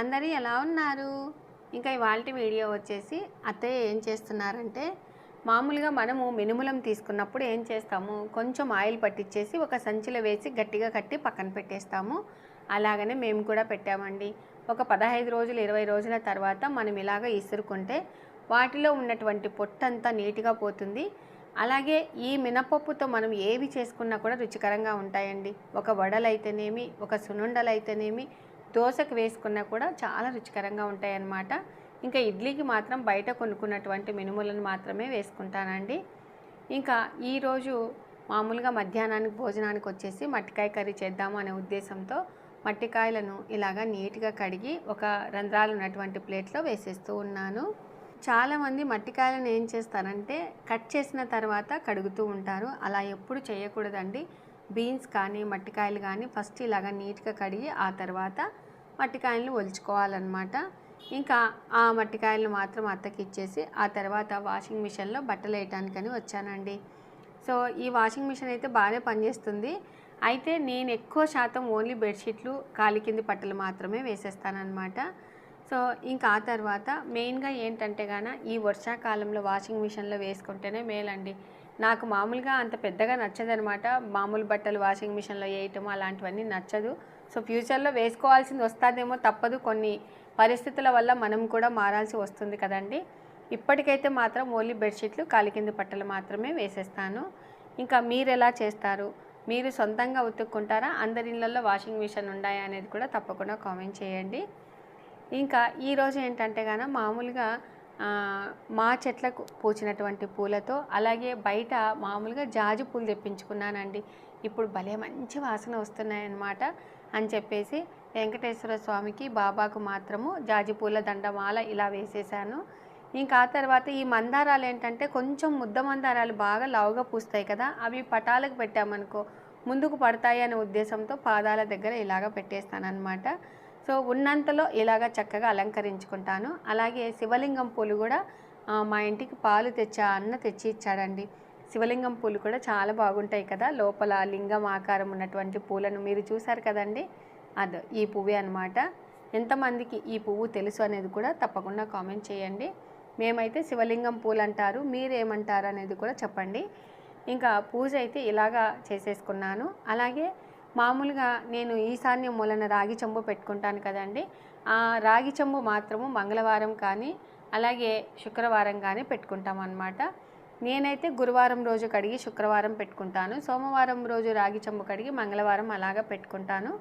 అందరూ ఎలా ఉన్నారు? ఇంకా ఇవాళ వీడియో వచ్చేసి అత్తయ్య ఏం చేస్తున్నారంటే మామూలుగా మనము మినుములం తీసుకున్నప్పుడు ఏం చేస్తాము? కొంచెం ఆయిల్ పట్టించేసి ఒక సంచిలో వేసి గట్టిగా కట్టి పక్కన పెట్టేస్తాము. అలాగనే మేము కూడా పెట్టామండి. ఒక పదహైదు రోజులు ఇరవై రోజుల తర్వాత మనం ఇలాగ ఇసురుకుంటే వాటిలో ఉన్నటువంటి పొట్టంతా నీట్గా పోతుంది. అలాగే ఈ మినపప్పుతో మనం ఏవి చేసుకున్నా కూడా రుచికరంగా ఉంటాయండి. ఒక వడలైతేనేమి ఒక సునుండలైతేనేమి అయితేనేమి దోశకు వేసుకున్నా కూడా చాలా రుచికరంగా ఉంటాయన్నమాట. ఇంకా ఇడ్లీకి మాత్రం బయట కొనుక్కున్నటువంటి మినుములను మాత్రమే వేసుకుంటానండి. ఇంకా ఈరోజు మామూలుగా మధ్యాహ్నానికి భోజనానికి వచ్చేసి మట్టికాయ కర్రీ చేద్దాము అనే ఉద్దేశంతో మట్టికాయలను ఇలాగా నీట్గా కడిగి ఒక రంధ్రాలు ఉన్నటువంటి ప్లేట్లో వేసేస్తూ ఉన్నాను. చాలామంది మట్టికాయలను ఏం చేస్తారంటే కట్ చేసిన తర్వాత కడుగుతూ ఉంటారు. అలా ఎప్పుడు చేయకూడదండి. బీన్స్ కానీ మట్టికాయలు కానీ ఫస్ట్ ఇలాగ నీట్గా కడిగి ఆ తర్వాత మట్టికాయలను ఒలుచుకోవాలన్నమాట. ఇంకా ఆ మట్టికాయలను మాత్రం అత్తకి ఇచ్చేసి ఆ తర్వాత వాషింగ్ మిషన్లో బట్టలు వేయటానికని వచ్చానండి. సో ఈ వాషింగ్ మిషన్ అయితే బాగానే పనిచేస్తుంది. అయితే నేను ఎక్కువ శాతం ఓన్లీ బెడ్షీట్లు కాలి కింది బట్టలు మాత్రమే వేసేస్తానన్నమాట. సో ఇంకా ఆ తర్వాత మెయిన్గా ఏంటంటే గాన ఈ వర్షాకాలంలో వాషింగ్ మిషన్లో వేసుకుంటేనే మేలండి నాకు మామూలుగా అంత పెద్దగా నచ్చదనమాట. మామూలు బట్టలు వాషింగ్ మిషన్లో వేయటం అలాంటివన్నీ నచ్చదు. సో ఫ్యూచర్లో వేసుకోవాల్సింది వస్తుందేమో తప్పదు. కొన్ని పరిస్థితుల వల్ల మనం కూడా మారాల్సి వస్తుంది కదండి. ఇప్పటికైతే మాత్రం ఓన్లీ బెడ్షీట్లు కాలికింది బట్టలు మాత్రమే వేసేస్తాను. ఇంకా మీరు ఎలా చేస్తారు? మీరు సొంతంగా ఉతుక్కుంటారా? అందరి ఇళ్ళల్లో వాషింగ్ మిషన్ ఉన్నాయా అనేది కూడా తప్పకుండా కామెంట్ చేయండి. ఇంకా ఈరోజు ఏంటంటే గాన మామూలుగా మా చెట్లకు పూచినటువంటి పూలతో అలాగే బయట మామూలుగా జాజి పూలు తెప్పించుకున్నానండి. ఇప్పుడు భలే మంచి వాసన వస్తున్నాయన్నమాట అని చెప్పేసి వెంకటేశ్వర స్వామికి బాబాకు మాత్రము జాజి పూల దండమాల ఇలా వేసేసాను. ఇంకా ఆ తర్వాత ఈ మందారాలు ఏంటంటే కొంచెం ముద్ద మందారాలు బాగా లావుగా పూస్తాయి కదా అవి పటాలకు పెట్టామనుకో ముందుకు పడతాయి అనే ఉద్దేశంతో పాదాల దగ్గర ఇలాగ పెట్టేస్తాను అనమాట సో ఉన్నంతలో ఇలాగ చక్కగా అలంకరించుకుంటాను. అలాగే శివలింగం పూలు కూడా మా ఇంటికి పాలు తెచ్చా అన్న తెచ్చి ఇచ్చాడండి. శివలింగం పూలు కూడా చాలా బాగుంటాయి కదా. లోపల లింగం ఆకారం ఉన్నటువంటి పూలను మీరు చూశారు కదండి? అదో ఈ పువ్వే అనమాట ఎంతమందికి ఈ పువ్వు తెలుసు అనేది కూడా తప్పకుండా కామెంట్ చేయండి. మేమైతే శివలింగం పూలు అంటారు మీరేమంటారు అనేది కూడా చెప్పండి. ఇంకా పూజ అయితే ఇలాగా చేసేసుకున్నాను. అలాగే మామూలుగా నేను ఈశాన్య మూలన రాగి చెంబు పెట్టుకుంటాను కదండి. ఆ రాగి చెంబు మాత్రము మంగళవారం కానీ అలాగే శుక్రవారం కానీ పెట్టుకుంటాం అన్నమాట. నేనైతే గురువారం రోజు కడిగి శుక్రవారం పెట్టుకుంటాను. సోమవారం రోజు రాగి చెంబు కడిగి మంగళవారం అలాగా పెట్టుకుంటాను.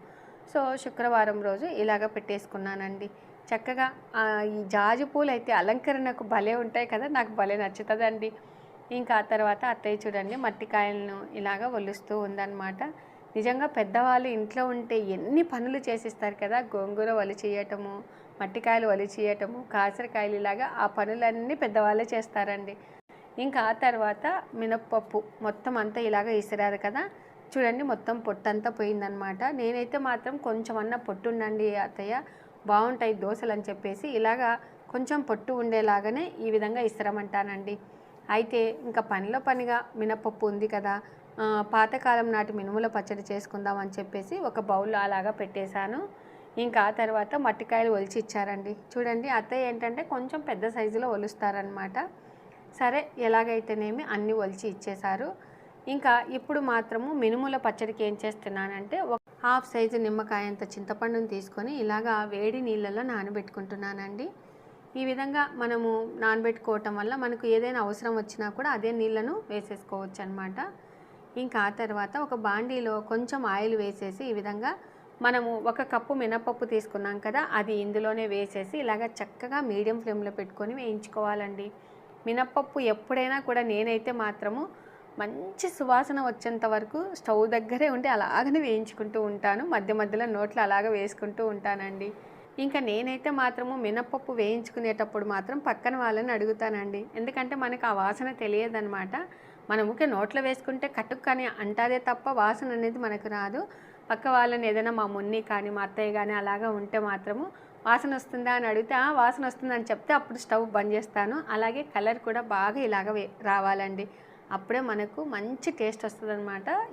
సో శుక్రవారం రోజు ఇలాగ పెట్టేసుకున్నానండి. చక్కగా ఈ జాజి పూలు అయితే అలంకరణకు భలే ఉంటాయి కదా నాకు భలే నచ్చుతుందండి. ఇంకా ఆ తర్వాత అత్తయ్య చూడండి మట్టికాయలను ఇలాగ ఒలుస్తూ ఉందన్నమాట. నిజంగా పెద్దవాళ్ళు ఇంట్లో ఉంటే ఎన్ని పనులు చేసిస్తారు కదా? గోంగూర వలి చేయటము మట్టికాయలు వలి చేయటము కాసరకాయలు ఇలాగా ఆ పనులన్నీ పెద్దవాళ్ళే చేస్తారండి. ఇంకా ఆ తర్వాత మినప్పప్పు మొత్తం అంతా ఇలాగ ఇసిరారు కదా? చూడండి మొత్తం పొట్టంతా పోయిందనమాట నేనైతే మాత్రం కొంచెం అన్న పొట్టు ఉండండి అత్తయ్య బాగుంటాయి దోశలు అని చెప్పేసి ఇలాగా కొంచెం పొట్టు ఉండేలాగానే ఈ విధంగా ఇస్తారమంటానండి. అయితే ఇంకా పనిలో పనిగా మినపప్పు ఉంది కదా పాతకాలం నాటి మినుముల పచ్చడి చేసుకుందాం అని చెప్పేసి ఒక బౌల్లో అలాగా పెట్టేశాను. ఇంకా ఆ తర్వాత మట్టికాయలు ఒలిచి ఇచ్చారండి. చూడండి అత్తయ్య ఏంటంటే కొంచెం పెద్ద సైజులో ఒలుస్తారనమాట సరే ఎలాగైతేనేమి అన్నీ ఒలిచి ఇచ్చేశారు. ఇంకా ఇప్పుడు మాత్రము మినుముల పచ్చడికి ఏం చేస్తున్నానంటే ఒక హాఫ్ సైజు నిమ్మకాయంత చింతపండుని తీసుకొని ఇలాగా వేడి నీళ్ళలో నానబెట్టుకుంటున్నానండి. ఈ విధంగా మనము నానబెట్టుకోవటం వల్ల మనకు ఏదైనా అవసరం వచ్చినా కూడా అదే నీళ్ళను వేసేసుకోవచ్చు అనమాట ఇంకా ఆ తర్వాత ఒక బాండీలో కొంచెం ఆయిల్ వేసేసి ఈ విధంగా మనము ఒక కప్పు మినపప్పు తీసుకున్నాం కదా అది ఇందులోనే వేసేసి ఇలాగ చక్కగా మీడియం ఫ్లేమ్లో పెట్టుకొని వేయించుకోవాలండి. మినపప్పు ఎప్పుడైనా కూడా నేనైతే మాత్రము మంచి సువాసన వచ్చేంత వరకు స్టవ్ దగ్గరే ఉండి అలాగనే వేయించుకుంటూ ఉంటాను. మధ్య మధ్యలో నోట్లో అలాగ వేసుకుంటూ ఉంటానండి. ఇంకా నేనైతే మాత్రము మినపప్పు వేయించుకునేటప్పుడు మాత్రం పక్కన వాళ్ళని అడుగుతానండి. ఎందుకంటే మనకు ఆ వాసన తెలియదనమాట మన ఊకే నోట్లో వేసుకుంటే కట్టుకు కానీ అంటాదే తప్ప వాసన అనేది మనకు రాదు. పక్క వాళ్ళని ఏదైనా మా మున్ని కానీ మా అత్తయ్య కానీ అలాగా ఉంటే మాత్రము వాసన వస్తుందా అని అడిగితే "ఆ, వాసన వస్తుందని చెప్తే అప్పుడు స్టవ్ బంద్ చేస్తాను. అలాగే కలర్ కూడా బాగా ఇలాగ రావాలండి. అప్పుడే మనకు మంచి టేస్ట్ వస్తుంది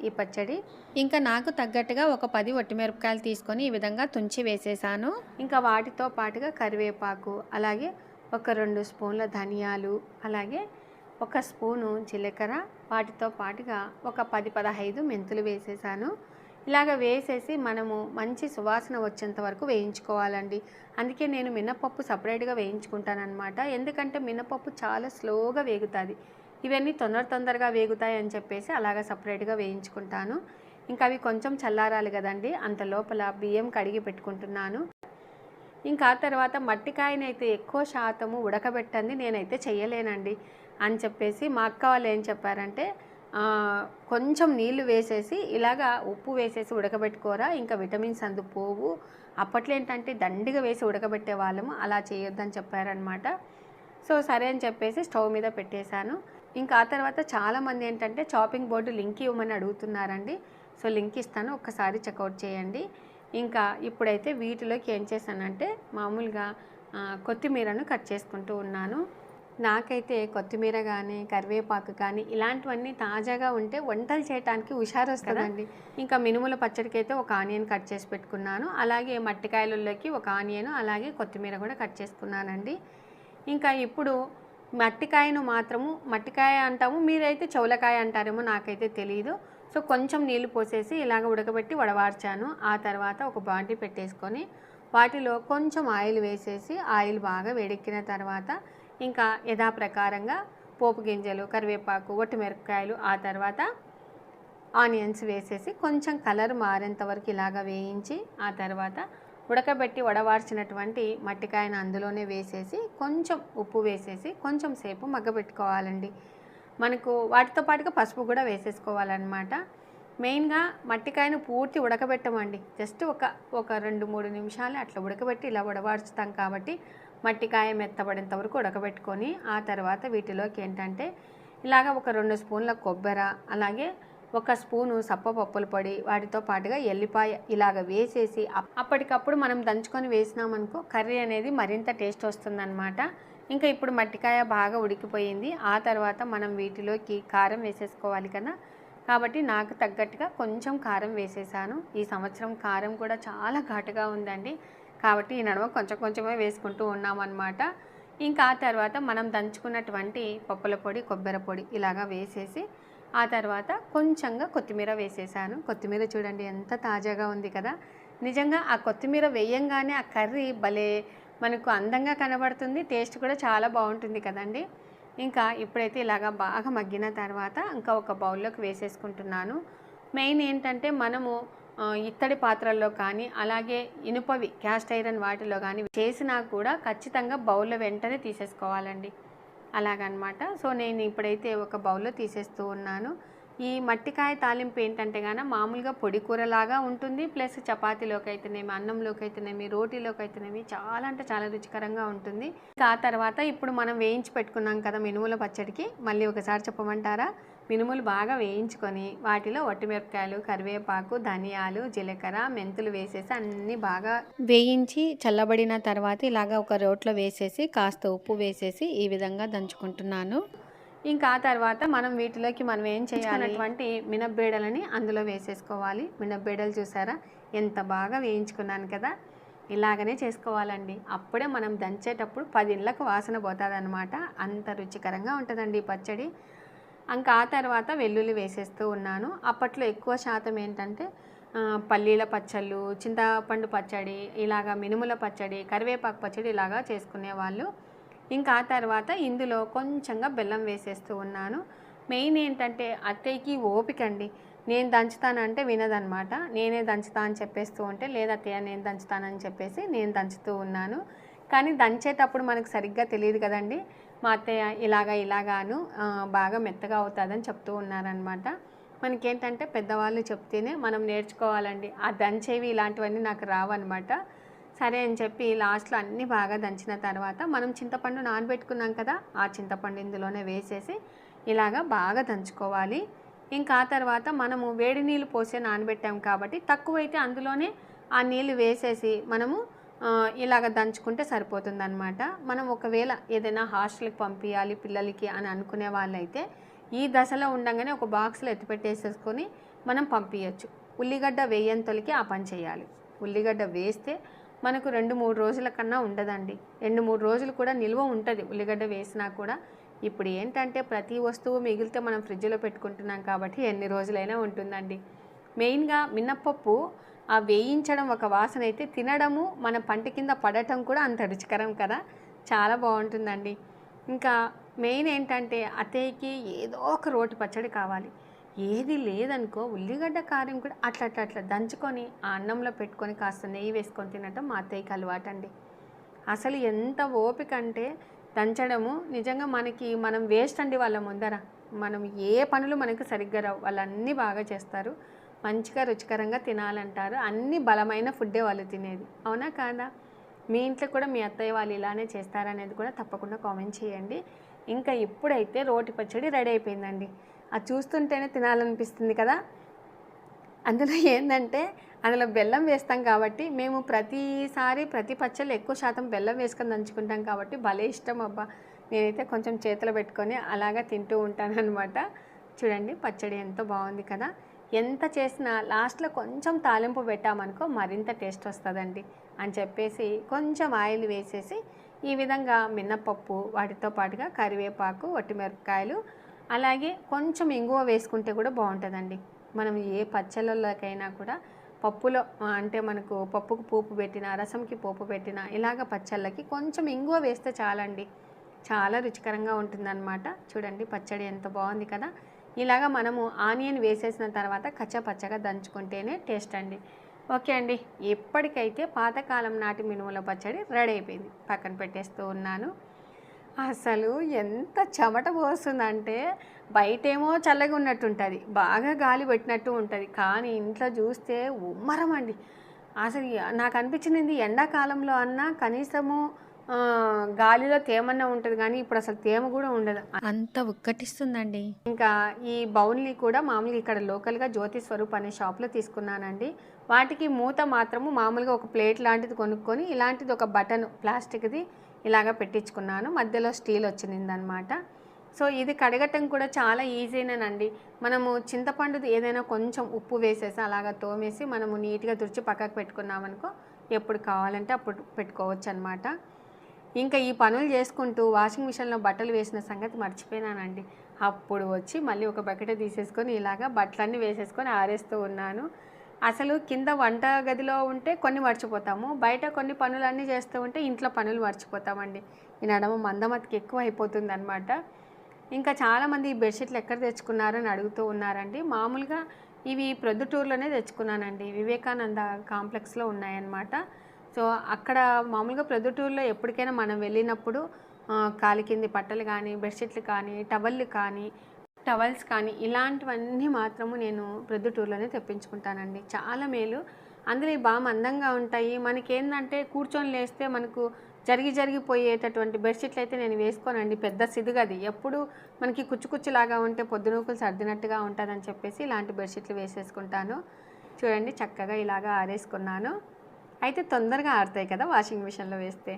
ఈ పచ్చడి. ఇంకా నాకు తగ్గట్టుగా ఒక పది వట్టిమిరపకాయలు తీసుకొని ఈ విధంగా తుంచి వేసేసాను. ఇంకా వాటితో పాటుగా కరివేపాకు అలాగే ఒక రెండు స్పూన్ల ధనియాలు అలాగే ఒక స్పూను జీలకర్ర వాటితో పాటుగా ఒక పది పదహైదు మెంతులు వేసేసాను. ఇలాగ వేసేసి మనము మంచి సువాసన వచ్చేంత వరకు వేయించుకోవాలండి. అందుకే నేను మినపప్పు సపరేట్గా వేయించుకుంటానమాట ఎందుకంటే మినపప్పు చాలా స్లోగా వేగుతుంది. ఇవన్నీ తొందర తొందరగా వేగుతాయి అని చెప్పేసి అలాగ సపరేట్గా వేయించుకుంటాను. ఇంకా అవి కొంచెం చల్లారాలి కదండి. అంత లోపల బియ్యం కడిగి పెట్టుకుంటున్నాను. ఇంకా తర్వాత మట్టికాయనైతే ఎక్కువ శాతము ఉడకబెట్టండి నేనైతే చేయలేనండి అని చెప్పేసి మా అక్క వాళ్ళు ఏం చెప్పారంటే కొంచెం నీళ్ళు వేసేసి ఇలాగా ఉప్పు వేసేసి ఉడకబెట్టుకోరా ఇంకా విటమిన్స్ అందు పోవు. అప్పట్లో ఏంటంటే దండిగా వేసి ఉడకబెట్టే వాళ్ళము అలా చేయొద్దని చెప్పారనమాట సో సరే అని చెప్పేసి స్టవ్ మీద పెట్టేశాను. ఇంకా ఆ తర్వాత చాలామంది ఏంటంటే చాపింగ్ బోర్డు లింక్ ఇవ్వమని అడుగుతున్నారండి. సో లింక్ ఇస్తాను ఒక్కసారి చెక్అవుట్ చేయండి. ఇంకా ఇప్పుడైతే వీటిలోకి ఏం చేశానంటే మామూలుగా కొత్తిమీరను కట్ చేసుకుంటూ ఉన్నాను. నాకైతే కొత్తిమీర కానీ కరివేపాకు కానీ ఇలాంటివన్నీ తాజాగా ఉంటే వంటలు చేయడానికి హుషారు వస్తుందండి ఇంకా మినుముల పచ్చడికి అయితే ఒక ఆనియన్ కట్ చేసి పెట్టుకున్నాను. అలాగే మట్టికాయలలోకి ఒక ఆనియన్ అలాగే కొత్తిమీర కూడా కట్ చేసుకున్నానండి. ఇంకా ఇప్పుడు మట్టికాయను మాత్రము మట్టికాయ అంటాము మీరైతే చౌలకాయ అంటారేమో నాకైతే తెలియదు సో కొంచెం నీళ్ళు పోసేసి ఇలాగ ఉడకబెట్టి వడవార్చాను ఆ తర్వాత ఒక బాండి పెట్టేసుకొని వాటిలో కొంచెం ఆయిల్ వేసేసి ఆయిల్ బాగా వేడెక్కిన తర్వాత ఇంకా యథాప్రకారంగా పోపు గింజలు కరివేపాకు మిరపకాయలు ఆ తర్వాత ఆనియన్స్ వేసేసి కొంచెం కలర్ మారేంత వరకు ఇలాగ వేయించి ఆ తర్వాత ఉడకబెట్టి వడవార్చినటువంటి మట్టికాయను అందులోనే వేసేసి కొంచెం ఉప్పు వేసేసి కొంచెం సేపు మగ్గబెట్టుకోవాలండి. మనకు వాటితో పాటుగా పసుపు కూడా వేసేసుకోవాలన్నమాట. మెయిన్గా మట్టికాయను పూర్తి ఉడకబెట్టమండి. జస్ట్ ఒక ఒక రెండు మూడు నిమిషాలు అట్లా ఉడకబెట్టి ఇలా ఉడవార్చుతాం కాబట్టి మట్టికాయ మెత్తబడేంత వరకు ఉడకబెట్టుకొని ఆ తర్వాత వీటిలోకి ఏంటంటే ఇలాగ ఒక రెండు స్పూన్ల కొబ్బరి అలాగే ఒక స్పూను సప్ప పప్పులు పొడి వాటితో పాటుగా ఎల్లిపాయ ఇలాగ వేసేసి అప్పటికప్పుడు మనం దంచుకొని వేసినామనుకో కర్రీ అనేది మరింత టేస్ట్ వస్తుందన్నమాట. ఇంకా ఇప్పుడు మట్టికాయ బాగా ఉడికిపోయింది. ఆ తర్వాత మనం వీటిలోకి కారం వేసేసుకోవాలి కదా. కాబట్టి నాకు తగ్గట్టుగా కొంచెం కారం వేసేసాను. ఈ సంవత్సరం కారం కూడా చాలా ఘాటుగా ఉందండి. కాబట్టి ఈ నడుమ కొంచెం కొంచెమే వేసుకుంటూ ఉన్నామన్నమాట. ఇంకా ఆ తర్వాత మనం దంచుకున్నటువంటి పప్పుల పొడి కొబ్బరి పొడి ఇలాగా వేసేసి ఆ తర్వాత కొంచెంగా కొత్తిమీర వేసేసాను. కొత్తిమీర చూడండి ఎంత తాజాగా ఉంది కదా. నిజంగా ఆ కొత్తిమీర వేయంగానే ఆ కర్రీ భలే మనకు అందంగా కనబడుతుంది. టేస్ట్ కూడా చాలా బాగుంటుంది కదండి. ఇంకా ఇప్పుడైతే ఇలాగా బాగా మగ్గిన తర్వాత ఇంకా ఒక బౌల్లోకి వేసేసుకుంటున్నాను. మెయిన్ ఏంటంటే మనము ఇత్తడి పాత్రల్లో కానీ అలాగే ఇనుపవి క్యాస్ట్ ఐరన్ వాటిలో కానీ చేసినా కూడా ఖచ్చితంగా బౌల్లో వెంటనే తీసేసుకోవాలండి. అలాగనమాట. సో నేను ఇప్పుడైతే ఒక బౌల్లో తీసేస్తూ ఉన్నాను. ఈ మట్టికాయ తాలింపు ఏంటంటే గాన మామూలుగా పొడి కూరలాగా ఉంటుంది. ప్లస్ చపాతీలోకి అయితేనేమి అన్నంలోకి అయితేనేమి రోటీలోకి అయితేనేమి చాలా అంటే చాలా రుచికరంగా ఉంటుంది. ఆ తర్వాత ఇప్పుడు మనం వేయించి పెట్టుకున్నాం కదా మినుముల పచ్చడికి. మళ్ళీ ఒకసారి చెప్పమంటారా? మినుములు బాగా వేయించుకొని వాటిలో వట్టిమిరపకాయలు కరివేపాకు ధనియాలు జీలకర్ర మెంతులు వేసేసి అన్నీ బాగా వేయించి చల్లబడిన తర్వాత ఇలాగ ఒక రోట్లో వేసేసి కాస్త ఉప్పు వేసేసి ఈ విధంగా దంచుకుంటున్నాను. ఇంకా ఆ తర్వాత మనం వీటిలోకి మనం ఏం చేయాలన్నటువంటి మినబ్బేడలని అందులో వేసేసుకోవాలి. మినబ్బేడలు చూసారా? ఎంత బాగా వేయించుకున్నాను కదా? ఇలాగనే చేసుకోవాలండి. అప్పుడే మనం దంచేటప్పుడు పది ఇళ్ళకు వాసన పోతుంది అంత రుచికరంగా ఉంటుందండి ఈ పచ్చడి. ఇంకా ఆ తర్వాత వెల్లుల్లి వేసేస్తూ ఉన్నాను. అప్పట్లో ఎక్కువ శాతం ఏంటంటే పల్లీల పచ్చళ్ళు చింతపండు పచ్చడి ఇలాగా మినుముల పచ్చడి కరివేపాకు పచ్చడి ఇలాగా చేసుకునేవాళ్ళు. ఇంకా ఆ తర్వాత ఇందులో కొంచెంగా బెల్లం వేసేస్తూ ఉన్నాను. మెయిన్ ఏంటంటే అత్తయ్యకి ఓపిక అండి. నేను దంచుతానంటే వినదనమాట. నేనే దంచుతా అని చెప్పేస్తూ ఉంటే లేదా అత్తయ్య నేను దంచుతానని చెప్పేసి నేను దంచుతూ ఉన్నాను. కానీ దంచేటప్పుడు మనకు సరిగ్గా తెలియదు కదండి. మా అత్తయ్య ఇలాగా ఇలాగాను బాగా మెత్తగా అవుతుందని చెప్తూ ఉన్నారనమాట మనకేంటంటే పెద్దవాళ్ళు చెప్తేనే మనం నేర్చుకోవాలండి. ఆ దంచేవి ఇలాంటివన్నీ నాకు రావన్నమాట. సరే అని చెప్పి లాస్ట్లో అన్నీ బాగా దంచిన తర్వాత మనం చింతపండు నానబెట్టుకున్నాం కదా ఆ చింతపండు ఇందులోనే వేసేసి ఇలాగా బాగా దంచుకోవాలి. ఇంకా ఆ తర్వాత మనము వేడి నీళ్ళు పోసే నానబెట్టాం కాబట్టి తక్కువైతే అందులోనే ఆ నీళ్ళు వేసేసి మనము ఇలాగ దంచుకుంటే సరిపోతుందనమాట మనం ఒకవేళ ఏదైనా హాస్టల్కి పంపించాలి పిల్లలకి అని అనుకునే వాళ్ళైతే ఈ దశలో ఉండగానే ఒక బాక్స్లో ఎత్తిపెట్టేసేసుకొని మనం పంపించచ్చు ఉల్లిగడ్డ వేయంతలకి ఆ పని చేయాలి. ఉల్లిగడ్డ వేస్తే మనకు రెండు మూడు రోజుల కన్నా ఉండదండి. రెండు మూడు రోజులు కూడా నిల్వ ఉంటుంది ఉల్లిగడ్డ వేసినా కూడా. ఇప్పుడు ఏంటంటే ప్రతి వస్తువు మిగిలితే మనం ఫ్రిడ్జ్లో పెట్టుకుంటున్నాం కాబట్టి ఎన్ని రోజులైనా ఉంటుందండి. మెయిన్గా మినప్పప్పు ఆ వేయించడం ఒక వాసన అయితే తినడము మన పంట కింద పడటం కూడా అంత రుచికరం కదా. చాలా బాగుంటుందండి. ఇంకా మెయిన్ ఏంటంటే అత్తయ్యకి ఏదో ఒక రోటి పచ్చడి కావాలి. ఏది లేదనుకో ఉల్లిగడ్డ కారం కూడా అట్లా అట్లా అట్లా దంచుకొని ఆ అన్నంలో పెట్టుకొని కాస్త నెయ్యి వేసుకొని తినటం మా అత్తయ్యకి అలవాటండి. అసలు ఎంత ఓపిక అంటే దంచడము. నిజంగా మనకి మనం వేస్ట్ అండి వాళ్ళ ముందర. మనం ఏ పనులు మనకు సరిగ్గా రావు. వాళ్ళన్నీ బాగా చేస్తారు. మంచిగా రుచికరంగా తినాలంటారు. అన్ని బలమైన ఫుడ్డే వాళ్ళు తినేది. అవునా కాదా? మీ ఇంట్లో కూడా మీ అత్తయ్య వాళ్ళు ఇలానే చేస్తారనేది కూడా తప్పకుండా కామెంట్ చేయండి. ఇంకా ఇప్పుడైతే రోటి పచ్చడి రెడీ అయిపోయిందండి. అది చూస్తుంటేనే తినాలనిపిస్తుంది కదా? అందులో ఏంటంటే అందులో బెల్లం వేస్తాం కాబట్టి మేము ప్రతిసారి ప్రతి పచ్చళ్ళు ఎక్కువ శాతం బెల్లం వేసుకొని దంచుకుంటాం కాబట్టి భలే ఇష్టం అబ్బా. నేనైతే కొంచెం చేతిలో పెట్టుకొని అలాగా తింటూ ఉంటాను అనమాట చూడండి పచ్చడి ఎంతో బాగుంది కదా? ఎంత చేసినా లాస్ట్లో కొంచెం తాలింపు పెట్టామనుకో మరింత టేస్ట్ వస్తుందండి అని చెప్పేసి కొంచెం ఆయిల్ వేసేసి ఈ విధంగా మినప్పప్పు వాటితో పాటుగా కరివేపాకు వట్టిమిరపకాయలు అలాగే కొంచెం ఇంగువ వేసుకుంటే కూడా బాగుంటుందండి. మనం ఏ పచ్చళ్ళలోకైనా కూడా పప్పులో అంటే మనకు పప్పుకు పోపు పెట్టిన రసంకి పోపు పెట్టిన ఇలాగ పచ్చళ్ళకి కొంచెం ఇంగువ వేస్తే చాలండి. చాలా రుచికరంగా ఉంటుందన్నమాట. చూడండి పచ్చడి ఎంత బాగుంది కదా. ఇలాగ మనము ఆనియన్ వేసేసిన తర్వాత కచ్చా పచ్చగా దంచుకుంటేనే టేస్ట్ అండి. ఓకే అండి ఎప్పటికైతే పాతకాలం నాటి మినుముల పచ్చడి రెడీ అయిపోయింది. పక్కన పెట్టేస్తూ ఉన్నాను. అసలు ఎంత చెమట పోస్తుందంటే బయటేమో చల్లగా ఉన్నట్టు ఉంటుంది బాగా గాలి పెట్టినట్టు ఉంటుంది. కానీ ఇంట్లో చూస్తే ఉమ్మరం అండి. అసలు నాకు అనిపించింది ఎండాకాలంలో అన్నా కనీసము గాలిలో తేమన్నా ఉంటుంది కానీ ఇప్పుడు అసలు తేమ కూడా ఉండదు. అంత ఉక్కటిస్తుందండి. ఇంకా ఈ బౌల్ని కూడా మామూలుగా ఇక్కడ లోకల్గా జ్యోతి స్వరూప్ అనే షాప్లో తీసుకున్నానండి. వాటికి మూత మాత్రము మామూలుగా ఒక ప్లేట్ లాంటిది కొనుక్కొని ఇలాంటిది ఒక బటన్ ప్లాస్టిక్ది ఇలాగ పెట్టించుకున్నాను. మధ్యలో స్టీల్ వచ్చిందనమాట. సో ఇది కడగటం కూడా చాలా ఈజీనేనండి. మనము చింతపండుది ఏదైనా కొంచెం ఉప్పు వేసేసి అలాగ తోమేసి మనము నీట్గా తుడిచి పక్కకు పెట్టుకున్నామనుకో ఎప్పుడు కావాలంటే అప్పుడు పెట్టుకోవచ్చు అనమాట ఇంకా ఈ పనులు చేసుకుంటూ వాషింగ్ మిషన్లో బట్టలు వేసిన సంగతి మర్చిపోయినానండి. అప్పుడు వచ్చి మళ్ళీ ఒక బకెట్ తీసేసుకొని ఇలాగా బట్టలన్నీ వేసేసుకొని ఆరేస్తూ ఉన్నాను. అసలు కింద వంట గదిలో ఉంటే కొన్ని మర్చిపోతాము బయట కొన్ని పనులన్నీ చేస్తూ ఉంటే ఇంట్లో పనులు మర్చిపోతామండి. ఈ నడమ మందమతికి ఎక్కువ అయిపోతుంది అనమాట ఇంకా చాలామంది ఈ బెడ్షీట్లు ఎక్కడ తెచ్చుకున్నారని అడుగుతూ ఉన్నారండి. మామూలుగా ఇవి ప్రొద్దుటూరులోనే తెచ్చుకున్నానండి. వివేకానంద కాంప్లెక్స్లో ఉన్నాయన్నమాట. సో అక్కడ మామూలుగా ప్రొద్దుటూరులో ఎప్పటికైనా మనం వెళ్ళినప్పుడు కాలి కింది బట్టలు కానీ బెడ్షీట్లు కానీ టవళ్ళు కానీ టవల్స్ కానీ ఇలాంటివన్నీ మాత్రము నేను ప్రొద్దుటూరులోనే తెప్పించుకుంటానండి. చాలా మేలు. అందులో బాగా మందంగా ఉంటాయి. మనకేందంటే కూర్చొని లేస్తే మనకు జరిగి జరిగిపోయేటటువంటి బెడ్షీట్లు అయితే నేను వేసుకోనండి. పెద్ద సిదుగది ఎప్పుడు మనకి కుచ్చుకుచ్చులాగా ఉంటే పొద్దునూకులు సర్దినట్టుగా ఉంటుందని చెప్పేసి ఇలాంటి బెడ్షీట్లు వేసేసుకుంటాను. చూడండి చక్కగా ఇలాగా ఆరేసుకున్నాను. అయితే తొందరగా ఆరుతాయి కదా వాషింగ్ మిషన్లో వేస్తే.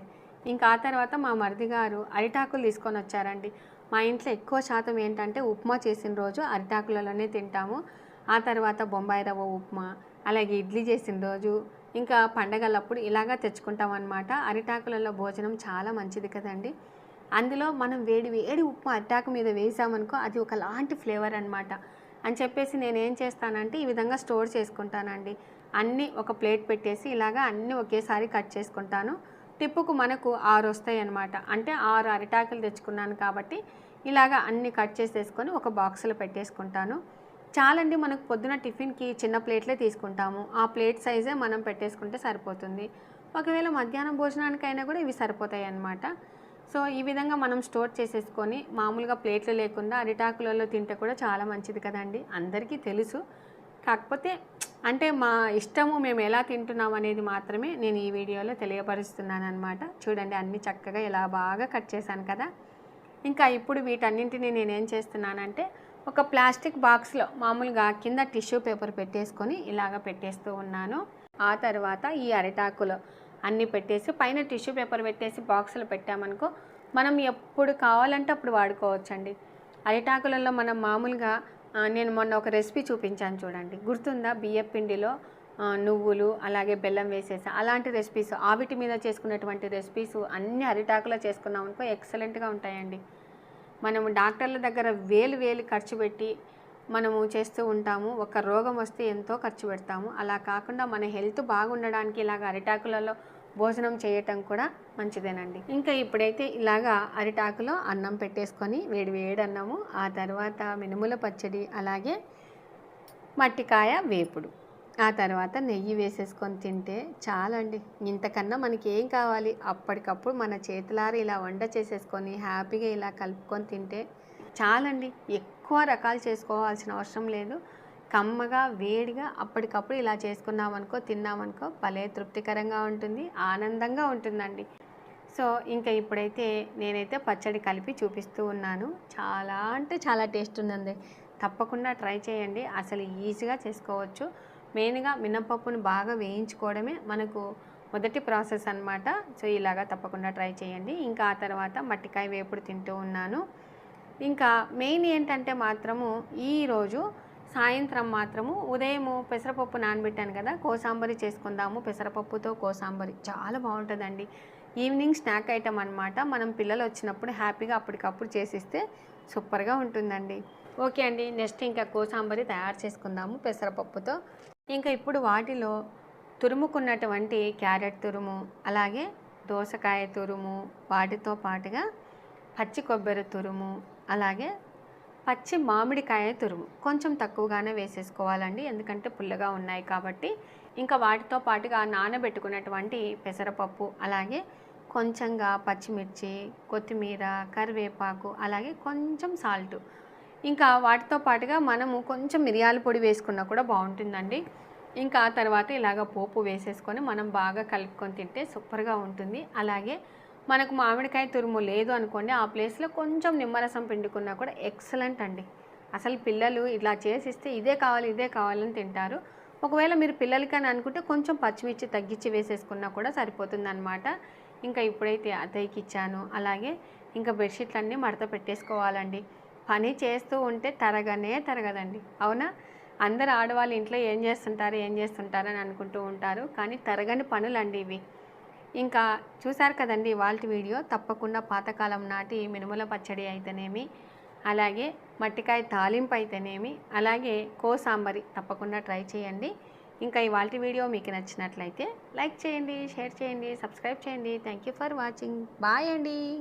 ఇంకా ఆ తర్వాత మా మరిది గారు అరిటాకులు తీసుకొని వచ్చారండి. మా ఇంట్లో ఎక్కువ శాతం ఏంటంటే ఉప్మా చేసిన రోజు అరిటాకులలోనే తింటాము. ఆ తర్వాత బొంబాయి రవ్వ ఉప్మా అలాగే ఇడ్లీ చేసిన రోజు ఇంకా పండగలప్పుడు ఇలాగా తెచ్చుకుంటాం అనమాట అరిటాకులలో భోజనం చాలా మంచిది కదండి. అందులో మనం వేడి వేడి ఉప్మా అరిటాకు మీద వేసామనుకో అది ఒకలాంటి ఫ్లేవర్ అనమాట అని చెప్పేసి నేను ఏం చేస్తానంటే ఈ విధంగా స్టోర్ చేసుకుంటానండి. అన్నీ ఒక ప్లేట్ పెట్టేసి ఇలాగా అన్నీ ఒకేసారి కట్ చేసుకుంటాను. టిప్పుకు మనకు ఆరు వస్తాయి అనమాట అంటే ఆరు అరిటాకులు తెచ్చుకున్నాను కాబట్టి ఇలాగా అన్ని కట్ చేసేసుకొని ఒక బాక్స్లో పెట్టేసుకుంటాను. చాలండి మనకు పొద్దున టిఫిన్కి చిన్న ప్లేట్లే తీసుకుంటాము. ఆ ప్లేట్ సైజే మనం పెట్టేసుకుంటే సరిపోతుంది. ఒకవేళ మధ్యాహ్నం భోజనానికైనా కూడా ఇవి సరిపోతాయి అన్నమాట. సో ఈ విధంగా మనం స్టోర్ చేసేసుకొని మామూలుగా ప్లేట్లు లేకుండా అరిటాకులలో తింటే కూడా చాలా మంచిది కదండి. అందరికీ తెలుసు. కాకపోతే అంటే మా ఇష్టము మేము ఎలా తింటున్నాం అనేది మాత్రమే నేను ఈ వీడియోలో తెలియపరుస్తున్నాను అనమాట చూడండి అన్నీ చక్కగా ఇలా బాగా కట్ చేశాను కదా. ఇంకా ఇప్పుడు వీటన్నింటినీ నేనేం చేస్తున్నానంటే ఒక ప్లాస్టిక్ బాక్స్లో మామూలుగా కింద టిష్యూ పేపర్ పెట్టేసుకొని ఇలాగ పెట్టేస్తూ ఉన్నాను. ఆ తర్వాత ఈ అరిటాకులో అన్నీ పెట్టేసి పైన టిష్యూ పేపర్ పెట్టేసి బాక్స్లో పెట్టామనుకో మనం ఎప్పుడు కావాలంటే అప్పుడు వాడుకోవచ్చండి. అరిటాకులలో మనం మామూలుగా నేను మొన్న ఒక రెసిపీ చూపించాను చూడండి. గుర్తుందా? బియ్యం పిండిలో నువ్వులు అలాగే బెల్లం వేసేసి. అలాంటి రెసిపీస్ ఆవిటి మీద చేసుకున్నటువంటి రెసిపీస్ అన్ని అరిటాకులో చేసుకున్నాం అనుకో ఎక్సలెంట్గా ఉంటాయండి. మనము డాక్టర్ల దగ్గర వేలు వేలు ఖర్చు పెట్టి మనము చేస్తూ ఉంటాము. ఒక రోగం వస్తే ఎంతో ఖర్చు పెడతాము. అలా కాకుండా మన హెల్త్ బాగుండడానికి ఇలాగ అరిటాకులలో భోజనం చేయటం కూడా మంచిదేనండి. ఇంకా ఇప్పుడైతే ఇలాగా అరిటాకులో అన్నం పెట్టేసుకొని వేడి వేడి అన్నము ఆ తర్వాత మినుముల పచ్చడి అలాగే మట్టికాయ వేపుడు. ఆ తర్వాత నెయ్యి వేసేసుకొని తింటే చాలండి. ఇంతకన్నా మనకి ఏం కావాలి? అప్పటికప్పుడు మన చేతులారా ఇలా వంట చేసేసుకొని హ్యాపీగా ఇలా కలుపుకొని తింటే చాలండి. ఎక్కువ రకాలు చేసుకోవాల్సిన అవసరం లేదు. కమ్మగా వేడిగా అప్పటికప్పుడు ఇలా చేసుకున్నామనుకో తిన్నామనుకో భలే తృప్తికరంగా ఉంటుంది ఆనందంగా ఉంటుందండి. సో ఇంకా ఇప్పుడైతే నేనైతే పచ్చడి కలిపి చూపిస్తూ ఉన్నాను. చాలా అంటే చాలా టేస్ట్ ఉందండి. తప్పకుండా ట్రై చేయండి. అసలు ఈజీగా చేసుకోవచ్చు. మెయిన్గా మినపప్పును బాగా వేయించుకోవడమే మనకు మొదటి ప్రాసెస్ అన్నమాట. సో ఇలాగా తప్పకుండా ట్రై చేయండి. ఇంకా ఆ తర్వాత మట్టికాయ వేపుడు తింటూ ఉన్నాను. ఇంకా మెయిన్ ఏంటంటే మాత్రము ఈరోజు సాయంత్రం మాత్రము ఉదయము పెసరపప్పు నానబెట్టాను కదా కోసాంబరి చేసుకుందాము. పెసరపప్పుతో కోసాంబరి చాలా బాగుంటుందండి. ఈవినింగ్ స్నాక్ ఐటమ్ అనమాట మనం పిల్లలు వచ్చినప్పుడు హ్యాపీగా అప్పటికప్పుడు చేసిస్తే సూపర్గా ఉంటుందండి. ఓకే అండి నెక్స్ట్ ఇంకా కోసాంబరి తయారు చేసుకుందాము పెసరపప్పుతో. ఇంకా ఇప్పుడు వాటిలో తురుముకున్నటువంటి క్యారెట్ తురుము అలాగే దోసకాయ తురుము వాటితో పాటుగా పచ్చి కొబ్బరి తురుము అలాగే పచ్చి మామిడికాయ తురుము. కొంచెం తక్కువగానే వేసేసుకోవాలండి. ఎందుకంటే పుల్లగా ఉన్నాయి కాబట్టి. ఇంకా వాటితో పాటుగా నానబెట్టుకున్నటువంటి పెసరపప్పు అలాగే కొంచెంగా పచ్చిమిర్చి కొత్తిమీర కరివేపాకు అలాగే కొంచెం సాల్ట్. ఇంకా వాటితో పాటుగా మనము కొంచెం మిరియాల పొడి వేసుకున్నా కూడా బాగుంటుందండి. ఇంకా తర్వాత ఇలాగ పోపు వేసేసుకొని మనం బాగా కలుపుకొని తింటే సూపర్గా ఉంటుంది. అలాగే మనకు మామిడికాయ తురుము లేదు అనుకోండి ఆ ప్లేస్లో కొంచెం నిమ్మరసం పిండుకున్నా కూడా ఎక్సలెంట్ అండి. అసలు పిల్లలు ఇలా చేసిస్తే ఇదే కావాలి ఇదే కావాలని తింటారు. ఒకవేళ మీరు పిల్లలకని అనుకుంటే కొంచెం పచ్చిమిర్చి తగ్గించి వేసేసుకున్నా కూడా సరిపోతుంది అనమాట ఇంకా ఇప్పుడైతే అత్తయ్యకి ఇచ్చాను. అలాగే ఇంకా బెడ్షీట్లన్నీ మడత పెట్టేసుకోవాలండి. పని చేస్తూ ఉంటే తరగనే తరగదండి. అవునా? అందరు ఆడవాళ్ళు ఇంట్లో ఏం చేస్తుంటారు ఏం చేస్తుంటారు అని అనుకుంటూ ఉంటారు. కానీ తరగని పనులండి ఇవి. ఇంకా చూశారు కదండి వాళ్ళ వీడియో తప్పకుండా పాతకాలం నాటి మినుముల పచ్చడి అయితేనేమి అలాగే మట్టికాయ తాలింపు అయితేనేమి అలాగే కోసాంబరి తప్పకుండా ట్రై చేయండి. ఇంకా ఇవాళ వీడియో మీకు నచ్చినట్లయితే లైక్ చేయండి షేర్ చేయండి సబ్స్క్రైబ్ చేయండి. Thank you for watching bye అండి.